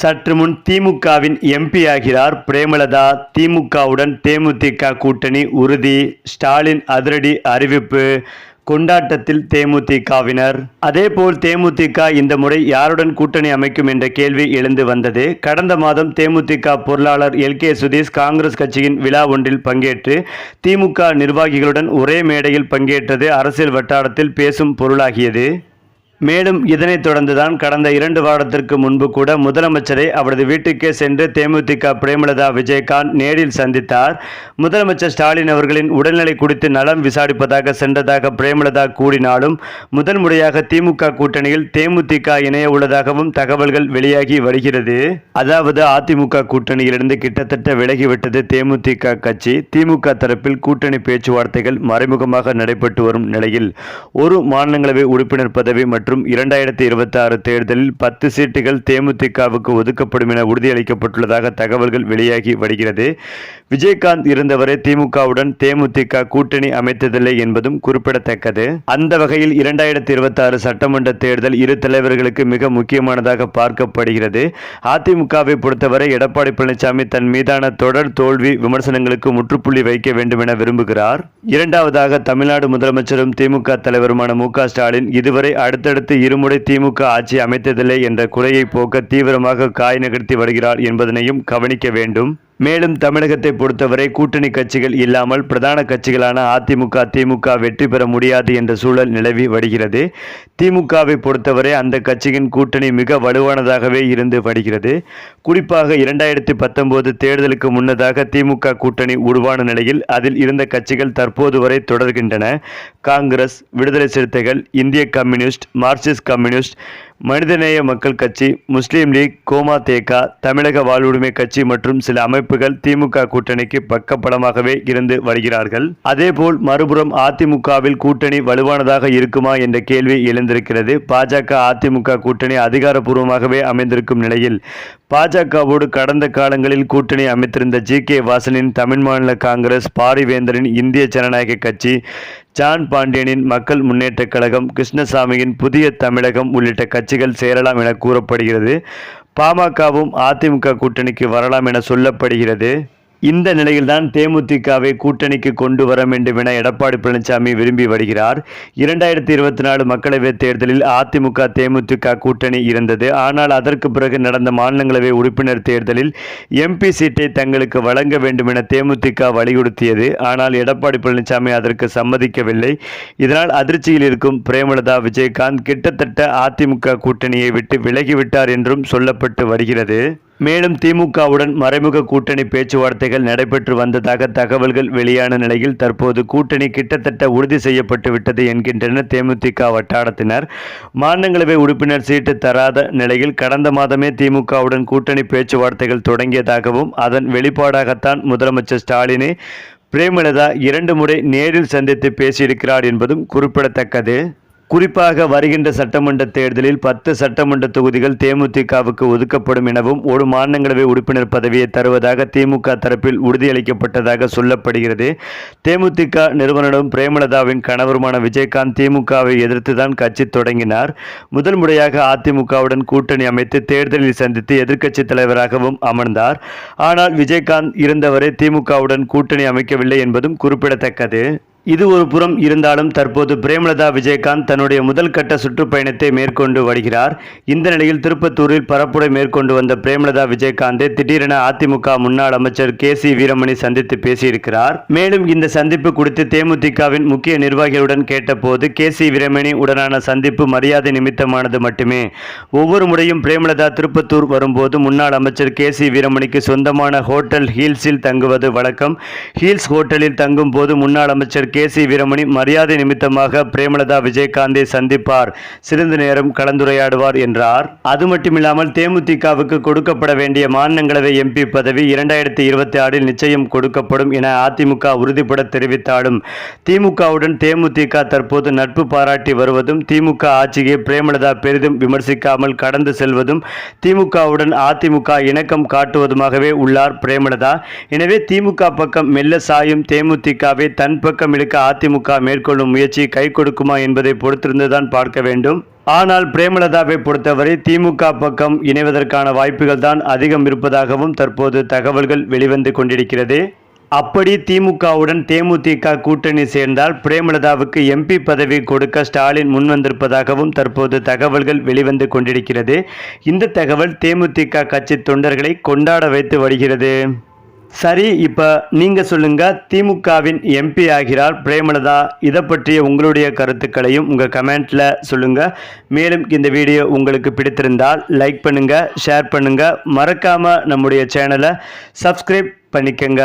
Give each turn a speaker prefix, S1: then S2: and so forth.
S1: சற்று முன் திமுகவின் எம்பி ஆகிறார் பிரேமலதா திமுகவுடன் தேமுதிக கூட்டணி உறுதி ஸ்டாலின் அதிரடி அறிவிப்பு கொண்டாட்டத்தில் தேமுதிகவினர் அதேபோல் தேமுதிக இந்த முறை யாருடன் கூட்டணி அமைக்கும் என்ற கேள்வி எழுந்து வந்தது கடந்த மாதம் தேமுதிக பொருளாளர் எல் கே சுதீஷ் காங்கிரஸ் கட்சியின் விழா ஒன்றில் பங்கேற்று திமுக நிர்வாகிகளுடன் ஒரே மேடையில் பங்கேற்றது அரசியல் வட்டாரத்தில் பேசும் பொருளாகியது மேலும் இதனைத் தொடர்ந்துதான் கடந்த இரண்டு வாரத்திற்கு முன்பு கூட முதலமைச்சரை அவரது வீட்டுக்கே சென்று தேமுதிக பிரேமலதா விஜயகாந்த் நேரில் சந்தித்தார் முதலமைச்சர் ஸ்டாலின் அவர்களின் உடல்நிலை குறித்து நலம் விசாரிப்பதாக சென்றதாக பிரேமலதா கூறினாலும் முதல் முறையாக திமுக கூட்டணியில் தேமுதிக இணைய உள்ளதாகவும் தகவல்கள் வெளியாகி வருகிறது அதாவது அதிமுக கூட்டணியிலிருந்து கிட்டத்தட்ட விலகிவிட்டது தேமுதிக கட்சி திமுக தரப்பில் கூட்டணி பேச்சுவார்த்தைகள் மறைமுகமாக நடைபெற்று வரும் நிலையில் ஒரு மாநிலங்களவை உறுப்பினர் பதவி மற்றும் மற்றும் இரண்டாயிரத்தி இருபத்தி ஆறு தேர்தலில் பத்து சீட்டுகள் தேமுதிகவுக்கு ஒதுக்கப்படும் என உறுதியளிக்கப்பட்டுள்ளதாக தகவல்கள் வெளியாகி வருகிறது விஜயகாந்த் இருந்தவரை திமுகவுடன் தேமுதிக கூட்டணி அமைத்ததில்லை என்பதும் குறிப்பிடத்தக்கது அந்த வகையில் இரண்டாயிரத்தி இருபத்தி ஆறு சட்டமன்ற தேர்தல் இரு தலைவர்களுக்கு மிக முக்கியமானதாக பார்க்கப்படுகிறது அதிமுகவை பொறுத்தவரை எடப்பாடி பழனிசாமி தன் மீதான தொடர் தோல்வி விமர்சனங்களுக்கு முற்றுப்புள்ளி வைக்க வேண்டும் என விரும்புகிறார் இரண்டாவதாக தமிழ்நாடு முதலமைச்சரும் திமுக தலைவருமான மு ஸ்டாலின் இதுவரை அடுத்தடுத்து இருமுறை திமுக ஆட்சி அமைத்ததில்லை என்ற குறையை போக்க தீவிரமாக காய் நிகழ்த்தி வருகிறார் என்பதனையும் கவனிக்க வேண்டும் மேலும் தமிழகத்தை பொறுத்தவரை கூட்டணி கட்சிகள் இல்லாமல் பிரதான கட்சிகளான அதிமுக திமுக வெற்றி பெற முடியாது என்ற சூழல் நிலவி வருகிறது திமுகவை பொறுத்தவரை அந்த கட்சியின் கூட்டணி மிக வலுவானதாகவே இருந்து வருகிறது குறிப்பாக இரண்டாயிரத்தி பத்தொன்பது தேர்தலுக்கு முன்னதாக திமுக கூட்டணி உருவான நிலையில் அதில் இருந்த கட்சிகள் தற்போது வரை தொடர்கின்றன காங்கிரஸ் விடுதலை சிறுத்தைகள் இந்திய கம்யூனிஸ்ட் மார்க்சிஸ்ட் கம்யூனிஸ்ட் மனிதநேய மக்கள் கட்சி முஸ்லீம் லீக் கோமா தேக்கா தமிழக வாழ்வுரிமை கட்சி மற்றும் சில அமைப்புகள் திமுக கூட்டணிக்கு பக்கப்படமாகவே இருந்து வருகிறார்கள் அதேபோல் மறுபுறம் அதிமுகவில் கூட்டணி வலுவானதாக இருக்குமா என்ற கேள்வி எழுந்திருக்கிறது பாஜக அதிமுக கூட்டணி அதிகாரப்பூர்வமாகவே அமைந்திருக்கும் நிலையில் பாஜகவோடு கடந்த காலங்களில் கூட்டணி அமைத்திருந்த ஜி கே வாசனின் தமிழ் மாநில காங்கிரஸ் பாரிவேந்தரின் இந்திய ஜனநாயக கட்சி ஜான் பாண்டியனின் மக்கள் முன்னேற்றக் கழகம் கிருஷ்ணசாமியின் புதிய தமிழகம் உள்ளிட்ட கட்சிகள் சேரலாம் என கூறப்படுகிறது பாமகவும் அதிமுக கூட்டணிக்கு வரலாம் என சொல்லப்படுகிறது இந்த நிலையில்தான் தேமுதிகவை கூட்டணிக்கு கொண்டு வர வேண்டும் என எடப்பாடி பழனிசாமி விரும்பி வருகிறார் இரண்டாயிரத்தி இருபத்தி நாலு மக்களவைத் தேர்தலில் அதிமுக தேமுதிக கூட்டணி இருந்தது ஆனால் அதற்கு பிறகு நடந்த மாநிலங்களவை உறுப்பினர் தேர்தலில் எம்பி சீட்டை தங்களுக்கு வழங்க வேண்டும் என தேமுதிக வலியுறுத்தியது ஆனால் எடப்பாடி பழனிசாமி அதற்கு சம்மதிக்கவில்லை இதனால் அதிர்ச்சியில் இருக்கும் பிரேமலதா விஜயகாந்த் கிட்டத்தட்ட அதிமுக கூட்டணியை விட்டு விலகிவிட்டார் என்றும் சொல்லப்பட்டு வருகிறது மேலும் திமுகவுடன் மறைமுக கூட்டணி பேச்சுவார்த்தைகள் நடைபெற்று வந்ததாக தகவல்கள் வெளியான நிலையில் தற்போது கூட்டணி கிட்டத்தட்ட உறுதி செய்யப்பட்டு விட்டது என்கின்றனர் தேமுதிக வட்டாரத்தினர் மாநிலங்களவை உறுப்பினர் சீட்டு தராத நிலையில் கடந்த மாதமே திமுகவுடன் கூட்டணி பேச்சுவார்த்தைகள் தொடங்கியதாகவும் அதன் வெளிப்பாடாகத்தான் முதலமைச்சர் ஸ்டாலினை பிரேமலதா இரண்டு முறை நேரில் சந்தித்து பேசியிருக்கிறார் என்பதும் குறிப்பிடத்தக்கது குறிப்பாக வருகின்ற சட்டமன்ற தேர்தலில் பத்து சட்டமன்ற தொகுதிகள் தேமுதிகவுக்கு ஒதுக்கப்படும் எனவும் ஒரு மாநிலங்களவை உறுப்பினர் பதவியை தருவதாக திமுக தரப்பில் உறுதியளிக்கப்பட்டதாக சொல்லப்படுகிறது தேமுதிக நிறுவனரும் பிரேமலதாவின் கணவருமான விஜயகாந்த் திமுகவை எதிர்த்துதான் கட்சி தொடங்கினார் முதல் முறையாக அதிமுகவுடன் கூட்டணி அமைத்து தேர்தலில் சந்தித்து எதிர்க்கட்சி தலைவராகவும் அமர்ந்தார் ஆனால் விஜயகாந்த் இருந்தவரை திமுகவுடன் கூட்டணி அமைக்கவில்லை என்பதும் குறிப்பிடத்தக்கது இது ஒரு புறம் இருந்தாலும் தற்போது பிரேமலதா விஜயகாந்த் தன்னுடைய முதல் கட்ட சுற்றுப்பயணத்தை மேற்கொண்டு வருகிறார் இந்த நிலையில் திருப்பத்தூரில் பரப்புரை மேற்கொண்டு வந்த பிரேமலதா விஜயகாந்தை திடீரென அதிமுக முன்னாள் அமைச்சர் கே சி வீரமணி சந்தித்து பேசியிருக்கிறார் மேலும் இந்த சந்திப்பு குறித்து தேமுதிகவின் முக்கிய நிர்வாகிகளுடன் கேட்டபோது கே சி வீரமணி உடனான சந்திப்பு மரியாதை நிமித்தமானது மட்டுமே ஒவ்வொரு முறையும் பிரேமலதா திருப்பத்தூர் வரும்போது முன்னாள் அமைச்சர் கே சி வீரமணிக்கு சொந்தமான ஹோட்டல் ஹீல்ஸில் தங்குவது வழக்கம் ஹீல்ஸ் ஹோட்டலில் தங்கும் போது முன்னாள் அமைச்சர் கே சி வீரமணி மரியாதை நிமித்தமாக பிரேமலதா விஜயகாந்தை சந்திப்பார் சிறிது நேரம் கலந்துரையாடுவார் என்றார் அது மட்டுமில்லாமல் தேமுதிகவுக்கு கொடுக்கப்பட வேண்டிய மாநிலங்களவை எம்பி பதவி இரண்டாயிரத்தி இருபத்தி ஆறில் நிச்சயம் கொடுக்கப்படும் என அதிமுக உறுதிபட தெரிவித்தாலும் திமுகவுடன் தேமுதிக தற்போது நட்பு பாராட்டி வருவதும் திமுக ஆட்சியை பிரேமலதா பெரிதும் விமர்சிக்காமல் கடந்து செல்வதும் திமுகவுடன் அதிமுக இணக்கம் காட்டுவதுமாகவே உள்ளார் பிரேமலதா எனவே திமுக பக்கம் மெல்ல சாயும் தேமுதிகவை தன் பக்கம் எடுக்க அதிமுக மேற்கொள்ளும் முயற்சி கை கொடுக்குமா என்பதை பொறுத்திருந்துதான் பார்க்க வேண்டும் ஆனால் பிரேமலதாவை பொறுத்தவரை திமுக பக்கம் இணைவதற்கான வாய்ப்புகள் தான் அதிகம் இருப்பதாகவும் தற்போது தகவல்கள் வெளிவந்து கொண்டிருக்கிறது அப்படி திமுகவுடன் தேமுதிக கூட்டணி சேர்ந்தால் பிரேமலதாவுக்கு எம்பி பதவி கொடுக்க ஸ்டாலின் முன்வந்திருப்பதாகவும் தற்போது தகவல்கள் வெளிவந்து கொண்டிருக்கிறது இந்த தகவல் தேமுதிக கட்சி தொண்டர்களை கொண்டாட வைத்து வருகிறது
S2: சரி இப்போ நீங்கள் சொல்லுங்கள் திமுகவின் எம்பி ஆகிறார் பிரேமலதா இதை பற்றிய உங்களுடைய கருத்துக்களையும் உங்கள் கமெண்ட்டில் சொல்லுங்கள் மேலும் இந்த வீடியோ உங்களுக்கு பிடித்திருந்தால் லைக் பண்ணுங்கள் ஷேர் பண்ணுங்கள் மறக்காமல் நம்முடைய சேனலை சப்ஸ்கிரைப் பண்ணிக்கங்க